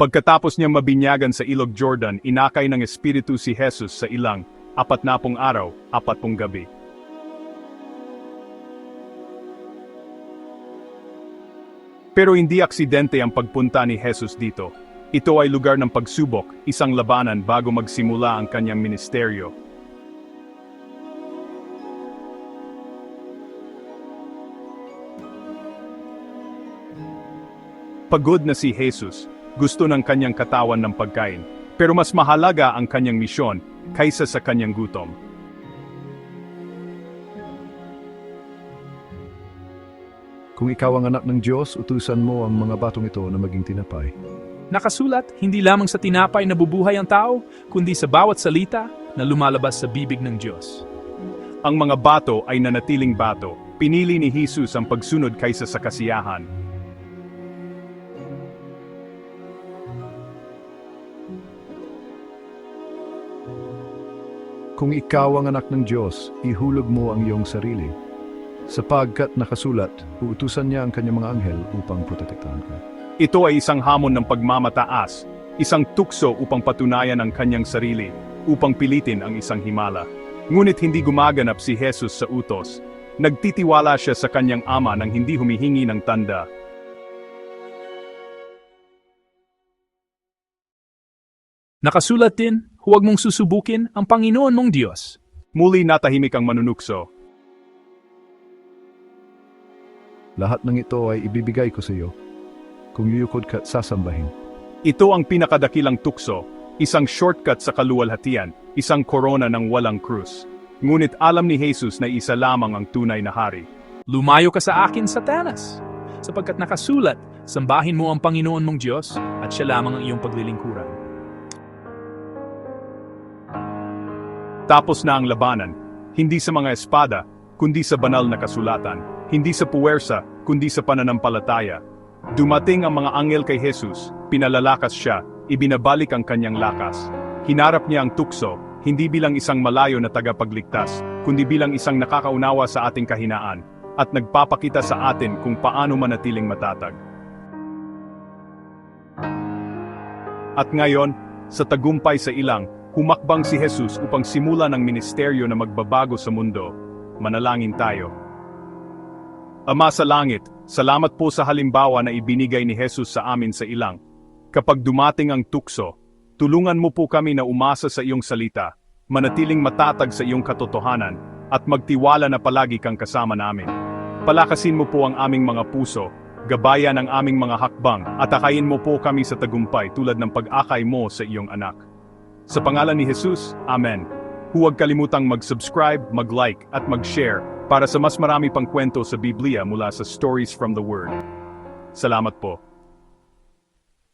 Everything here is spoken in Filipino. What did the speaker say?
Pagkatapos niyang mabinyagan sa ilog Jordan, inakay ng Espiritu si Jesus sa ilang, apat na pong araw, apat pong gabi. Pero hindi aksidente ang pagpunta ni Jesus dito. Ito ay lugar ng pagsubok, isang labanan bago magsimula ang kanyang ministeryo. Pagod na si Jesus, gusto ng kanyang katawan ng pagkain, pero mas mahalaga ang kanyang misyon kaysa sa kanyang gutom. Kung ikaw ang anak ng Diyos, utusan mo ang mga batong ito na maging tinapay. Nakasulat, hindi lamang sa tinapay na bubuhay ang tao, kundi sa bawat salita na lumalabas sa bibig ng Diyos. Ang mga bato ay nanatiling bato. Pinili ni Jesus ang pagsunod kaysa sa kasiyahan. Kung ikaw ang anak ng Diyos, ihulog mo ang iyong sarili. Sapagkat nakasulat, uutusan niya ang kanyang mga anghel upang protektahan ka. Ito ay isang hamon ng pagmamataas, isang tukso upang patunayan ang kanyang sarili, upang pilitin ang isang himala. Ngunit hindi gumaganap si Jesus sa utos. Nagtitiwala siya sa kanyang ama nang hindi humihingi ng tanda. Nakasulat din, huwag mong susubukin ang Panginoon mong Diyos. Muli natahimik ang manunukso. Lahat ng ito ay ibibigay ko sa iyo. Kung yuyukod ka at sasambahin. Ito ang pinakadakilang tukso, isang shortcut sa kaluwalhatian, isang korona ng walang krus. Ngunit alam ni Jesus na isa lamang ang tunay na hari. Lumayo ka sa akin, Satanas, sapagkat nakasulat, sambahin mo ang Panginoon mong Diyos at siya lamang ang iyong paglilingkuran. Tapos na ang labanan, hindi sa mga espada, kundi sa banal na kasulatan, hindi sa puwersa, kundi sa pananampalataya. Dumating ang mga anghel kay Jesus, pinalalakas siya, ibinabalik ang kanyang lakas. Hinarap niya ang tukso, hindi bilang isang malayo na tagapagligtas, kundi bilang isang nakakaunawa sa ating kahinaan, at nagpapakita sa atin kung paano manatiling matatag. At ngayon, sa tagumpay sa ilang, humakbang si Jesus upang simulan ang ministeryo na magbabago sa mundo. Manalangin tayo. Ama sa langit, salamat po sa halimbawa na ibinigay ni Jesus sa amin sa ilang. Kapag dumating ang tukso, tulungan mo po kami na umasa sa iyong salita, manatiling matatag sa iyong katotohanan, at magtiwala na palagi kang kasama namin. Palakasin mo po ang aming mga puso, gabayan ang aming mga hakbang, at akayin mo po kami sa tagumpay tulad ng pag-akay mo sa iyong anak. Sa pangalan ni Jesus, Amen. Huwag kalimutang mag-subscribe, mag-like, at mag-share para sa mas marami pang kwento sa Biblia mula sa Stories from the Word. Salamat po.